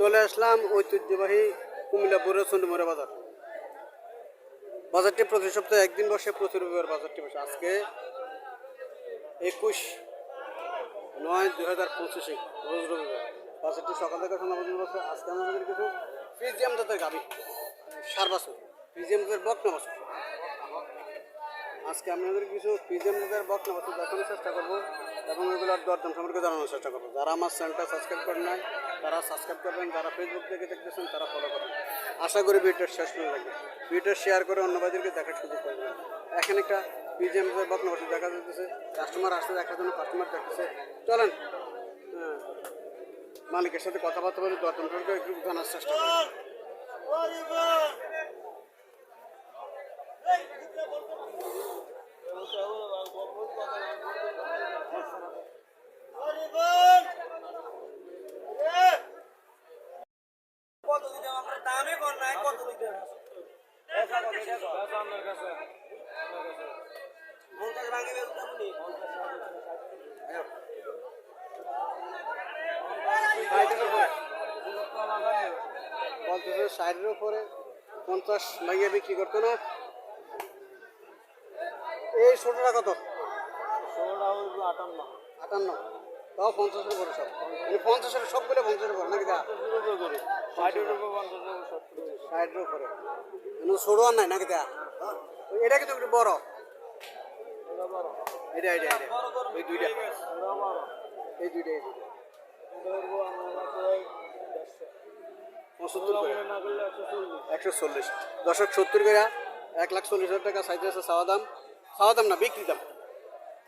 চলে আসলাম ঐতিহ্যবাহী কুমিল্লা বুড়ো চন্ডমুড়া বাজার। বাজারটি প্রতি সপ্তাহে একদিন বসে প্রতি রবিবার বাজারটি বসে। আজকে একুশ নয় দুই হাজার পঁচিশে রোজ রবিবার বাজারটি সকাল থেকে সন্ধ্যা পর্যন্ত বসে। আজকে আমাদের কিছু ফিজিয়াম জাতের গাবি, সার বাছুর, ফিজিয়াম জাতের বকনা বাছুর। আজকে আপনাদের কিছু ফিজিয়াম জাতের বকনা বাছুর দেখানোর চেষ্টা করব এবং এগুলোর দরদাম সম্পর্কে জানানোর চেষ্টা করব। যারা আমার চ্যানেলটা সাবস্ক্রাইব করেন নাই তারা সাবস্ক্রাইব করবেন যারা ফেসবুক থেকে দেখতেছেন তারা ফলো করবেন আশা করি ভিডিওটা শেষ করে লাগবে ভিডিওটা শেয়ার করে অন্য বাজারকে দেখার সুযোগ করে দেবেন এখানে একটা পিজিএম বকনা বাছুর দেখা যাচ্ছে কাস্টমার আসতে দেখার জন্য কাস্টমার দেখতেছে চলেন হ্যাঁ মালিকের সাথে কথাবার্তা বলে দরদাম সম্পর্কে একটু জানার চেষ্টা করি কত দিতাম আমরা দামে কর নাই কত দিতাম পঞ্চাশ বলতেছে ষাটের উপরে পঞ্চাশ লাগিয়ে বিক্রি করতো না। এই ছোটটা কত? ষোলোটা হইব আটান্ন। আটান্ন। তাও পঞ্চাশের উপরে সব। মানে পঞ্চাশের সবগুলো পঞ্চাশের উপরে নাকি ষাটের উপরে কোনো ছোটো আর নাই নাকি দা এটা কিন্তু বড়। বড়। এটা এটা এটা। এই দুইটা। এই দুইটা এই দুইটা। একশো চল্লিশ। দশক সত্তর করে। এক লাখ চল্লিশ হাজার টাকা সাইজ আছে চাওয়া দাম। চাওয়া দাম না বিক্রি দাম।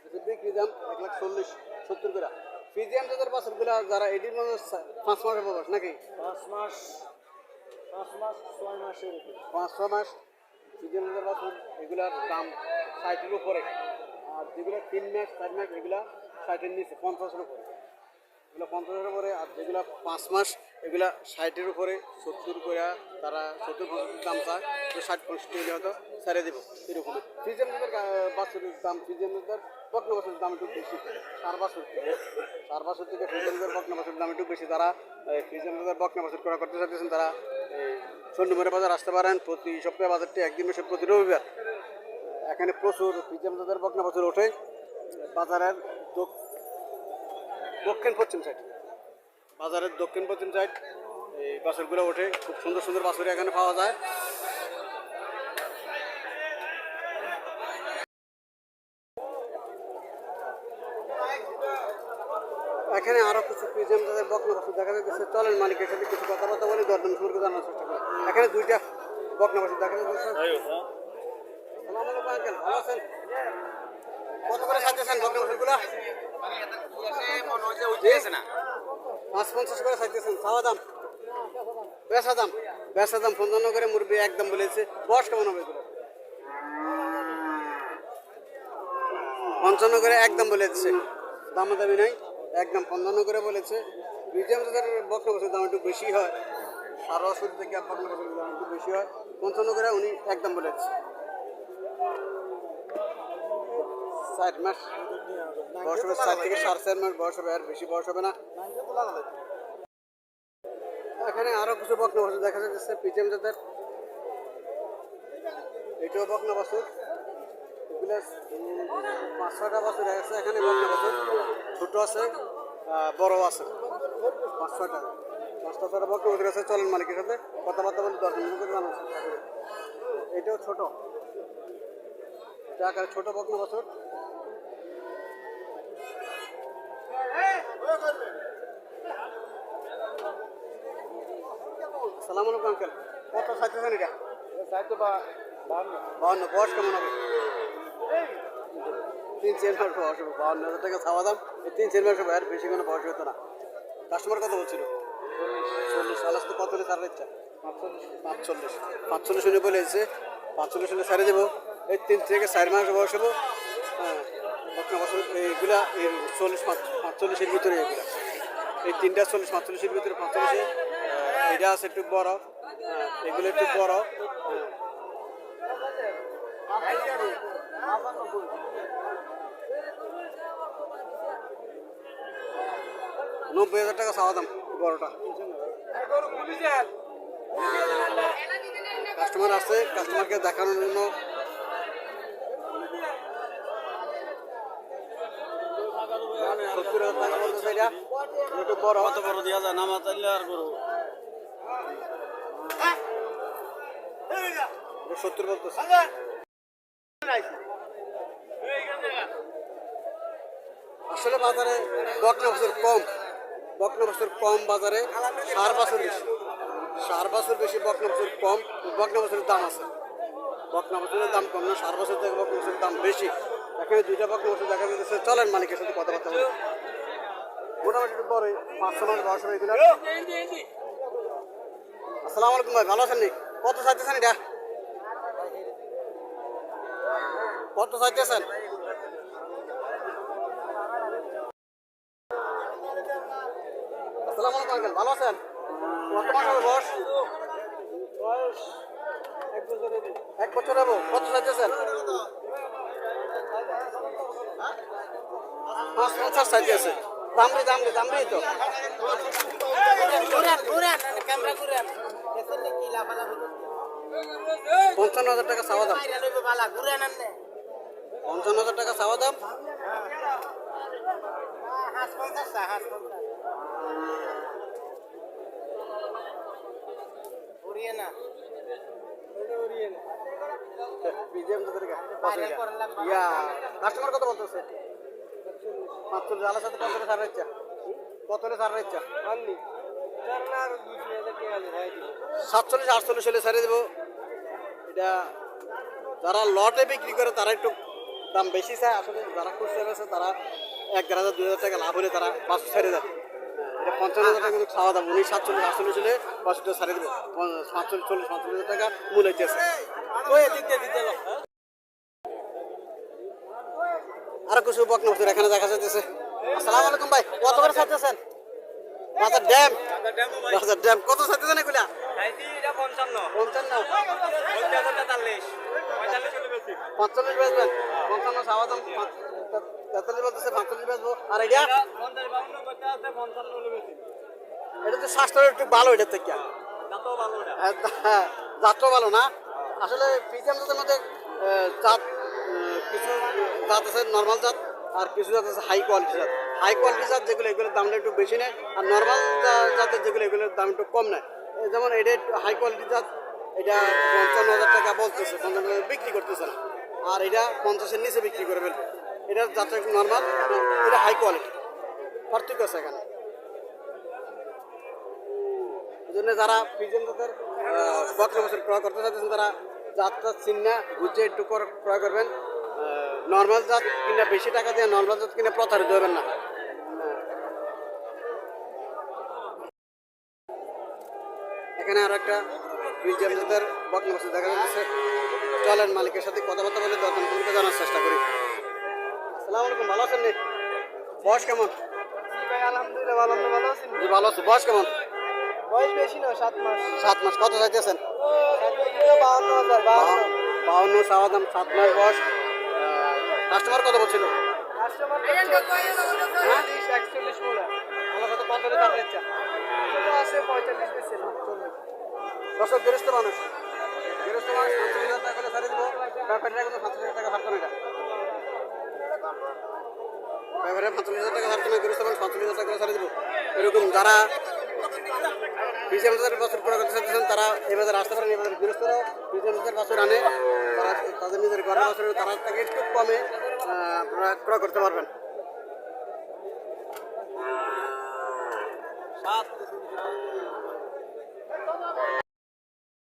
এটা বিক্রি দাম এক লাখ চল্লিশ সত্তর করে। ফিজিয়াম যাদের বাছরগুলো যারা এটির মধ্যে পাঁচ মাসের বয়স নাকি? পাঁচ মাস পাঁচ মাস ছয় মাসের পাঁচ ছ মাস ফিজিয়াম যাদের বাছর এগুলার দাম ষাটের উপরে। আর যেগুলো তিন মাস, চার মাস, এগুলা ষাটের নিচে, পঞ্চাশের উপরে। এগুলো পঞ্চাশের উপরে আর যেগুলো পাঁচ মাস, এগুলা ষাটের উপরে, সত্তর করে তারা সত্তর পঁচাত্তর দাম চায় ষাট পঁয়ষট্টি হলে হয়তো ছেড়ে দেবো এরকম। ফ্রিজের বাছুরের দাম, ফ্রিজের বকনা বাছুরের দাম একটু বেশি। চার বছর থেকে চার বছর থেকে ফ্রিজের বকনা বাছুরের দাম একটু বেশি। তারা ফ্রিজের বকনা বাছুর করা করতে চাইতেছেন, তারা চন্ডীমুড়া বাজার আসতে পারেন প্রতি সপ্তাহে বাজারটি একদিন বসে প্রতি রবিবার। এখানে প্রচুর ফ্রিজের বকনা বাছুর ওঠে। বাজারের দোক- দক্ষিণ পশ্চিম সাইড বাজারের দক্ষিণ পশ্চিম সাইড এই বাছুরগুলো ওঠে। খুব সুন্দর সুন্দর বাছুর এখানে পাওয়া যায়। এখানে আরও কিছু পিজিএম বকনা বাছুর দেখা যাচ্ছে চলেন মালিকের সাথে কিছু কথাবার্তা বলে, দরদাম সম্পর্কে জানার চেষ্টা করি। এখানে দুইটা বকনা বাছুর দেখা যাচ্ছে সালাম আলাইকুম আঙ্কেল ভালো আছেন কত পাঁচ পঞ্চাশ করে দাম পঞ্চান্ন করে মুরগি একদম বলেছে বয়স কেমন হবে পঞ্চান্ন করে একদম বলেছে দাম দামি নাই একদম পঞ্চান্ন করে বলেছে মিডিয়াম তাদের বকনা বছর দাম একটু বেশি হয় সারা ওষুধ থেকে বছরের দাম একটু বেশি হয় পঞ্চান্ন করে, উনি একদম বলেছে। মাস বয়স হবে থেকে চার মাস বয়স হবে, আর বেশি বয়স হবে না। এখানে আরও কিছু বকনা দেখা যাচ্ছে, পিজিএম জাতের। এটাও বকনা বাছুর এগুলো পাঁচ ছয়টা বাছুর আছে এখানে বকনা ছোট আছে বড় আছে। পাঁচ ছয়টা। পাঁচটা ছয়টা বকনা বাছুর আছে চলেন মালিকের সাথে। কথাবার্তা বলতে দশ মিনিট করে করি। এটাও ছোট। আকারে ছোট বকনা বাছুর সালাম আলাইকুম আঙ্কেল। কত চাইতেছেন এটা? চাইতো বা বাউন্ন বয়স কেমন হবে? তিন চার মাস বয়স হবে বাউন্ন হাজার টাকা চাওয়া দাম। এই তিন চার মাস হবে আর বেশি কোনো বয়স হতো না। কাস্টমার কত বলছিল? চল্লিশ। আলাস তো কত হলে ছাড়ার ইচ্ছা? পাঁচচল্লিশ। পাঁচচল্লিশ হলে বলেছে পাঁচচল্লিশ হলে ছাড়ে দেবো। এই তিন থেকে চার মাস বয়স হব হ্যাঁ। বছর এইগুলা এই চল্লিশ পাঁচচল্লিশের ভিতরে এগুলা এই তিনটা চল্লিশ পাঁচচল্লিশের ভিতরে পাঁচচল্লিশে এটা আছে একটু বড় এগুলো একটু বড়। নব্বই হাজার টাকা চাওয়া দাম বড়টা। কাস্টমার আছে কাস্টমারকে দেখানোর জন্য সত্তর হাজার টাকা বলতেছে এটা একটু বড় কত বড় দেওয়া যায়? নামা চাইলে আর সত্তর বলতেছে। আসলে বাজারে বকনা বছর কম। বকনা বছর কম বাজারে সার বছর বেশি। সার বছর বেশি বকনা বছর কম। বকনা বছরের দাম আছে। বকনা বছরের দাম কম না সার বছর থেকে বকনা বছরের দাম বেশি। এখানে দুইটা বকনা বছর দেখা যাচ্ছে। চলেন মালিকের সাথে কথাবার্তা বলি। মোটামুটি একটু বড় পাঁচশো মাস দশ এগুলো আসসালামু আলাইকুম ভাই ভালো আছেন নি? কত চাইতেছেন এটা? কত চাইতেছেন? আসসালামু আলাইকুম আঙ্কেল ভালো আছেন? কত মাস হবে বয়স? বয়স এক বছর এক বছর কত চাইতেছেন? পাঁচ পঞ্চাশ চাইতেছে। দাম রে দাম রে দাম রে তো পঞ্চান্ন হাজার টাকা চাওয়া দাম। পঞ্চান্ন হাজার টাকা চাওয়া দাম। ইয়া কাস্টমার কত বলতেছে? পাঁচচল্লিশ আলার সাথে কত সার ইচ্ছা কত সার ইচ্ছা আনলি চার না আর দুশো হাজার টাকা আছে ভাই দিব সাতচল্লিশ আটচল্লিশ হলে ছেড়ে দেবো এটা যারা লটে বিক্রি করে তারা একটু দাম বেশি চায় আসলে যারা খুচরা আছে তারা এক দেড় হাজার দুই হাজার টাকা লাভ হলে তারা পাঁচশো ছেড়ে দেয় এটা পঞ্চান্ন হাজার টাকা কিন্তু খাওয়া দাম উনি সাতচল্লিশ আটচল্লিশ হলে পাঁচশো ছেড়ে দেবো পঞ্চ- সাতচল্লিশ চল্লিশ পঁয়তাল্লিশ হাজার টাকা মূল হইতেছে আরও কিছু বকনা বছর এখানে দেখা যাচ্ছে আসসালামু আলাইকুম ভাই কত করে ছাড়তেছেন? বাজার ড্যাম বাজার ড্যাম কত ছাড়তেছেন এগুলা? পঞ্চান্ন। পঞ্চান্ন। বেচবেন? পঞ্চান্ন চাওয়া দাম তেতাল্লিশ বলতেছে পাঁচচল্লিশ বেচবো। আর এটা? এটা তো স্বাস্থ্য একটু ভালো থেকে। ভালো এটা। হ্যাঁ, হ্যাঁ, জাতও ভালো না? আসলে পিজিএম জাতের মধ্যে জাত কিছু জাত আছে নর্মাল জাত আর কিছু জাত আছে হাই কোয়ালিটি জাত। হাই কোয়ালিটি জাত যেগুলো, এগুলোর দামটা একটু বেশি নেয় আর নর্মাল জাতের যেগুলো, এগুলোর দাম একটু কম নেয়। যেমন এটা হাই কোয়ালিটি জাত, এটা পঞ্চান্ন হাজার টাকা বলতেছে, পঞ্চান্ন হাজার বিক্রি করতেছে না। আর এটা পঞ্চাশের নিচে বিক্রি করে ফেলবে। এটা একটু নর্মাল এটা হাই কোয়ালিটি পার্থক্য আছে এখানে। এই জন্য যারা পিজন জাতের বক্র বছর ক্রয় করতে চাইতেছেন, তারা জাতটা চিহ্না বুঝে একটু করে ক্রয় করবেন। নর্মাল জাত কিনা বেশি টাকা দিয়ে নর্মাল জাত কিনে প্রতারিত হবেন না। এখানে আর একটা পিজন জাতের দেখা যাচ্ছে। চলেন মালিকের সাথে কথাবার্তা বলে দর্শন সম্পর্কে জানার চেষ্টা করি। আসসালামু আলাইকুম ভালো আছেন নি? বয়স কেমন? ভাই আলহামদুলিল্লাহ ভালো ভালো আছেন ভালো আছে। বয়স কেমন? বয়স বেশি না সাত মাস। সাত মাস কত চাইতেছেন? বাউন্ন হাজার বাউন্ন চাওয়া দাম সাত মাস বয়স। কাস্টমার কত বলছিল? দর্শক গৃহস্থ মানুষ। গৃহস্থ মানুষ পঁচিশ হাজার টাকা করে ছাড়ে দিব। ব্যাপারীরা কিন্তু পাঁচ হাজার টাকা ছাড়তো না এটা ব্যাপারে পাঁচচল্লিশ হাজার টাকা ছাড়তো না গৃহস্থ মানুষ পাঁচচল্লিশ হাজার টাকা করে ছাড়ে দিব। এরকম যারা বিশ হাজার বছর করে করতে চাইতেছেন তারা এই বাজারে আসতে পারেন এই বাজারে গৃহস্থরা বছর আনে, তারা তাদের নিজের ঘরের বছর তারা থেকে একটু কমে আপনারা ক্রয় করতে পারবেন। সাত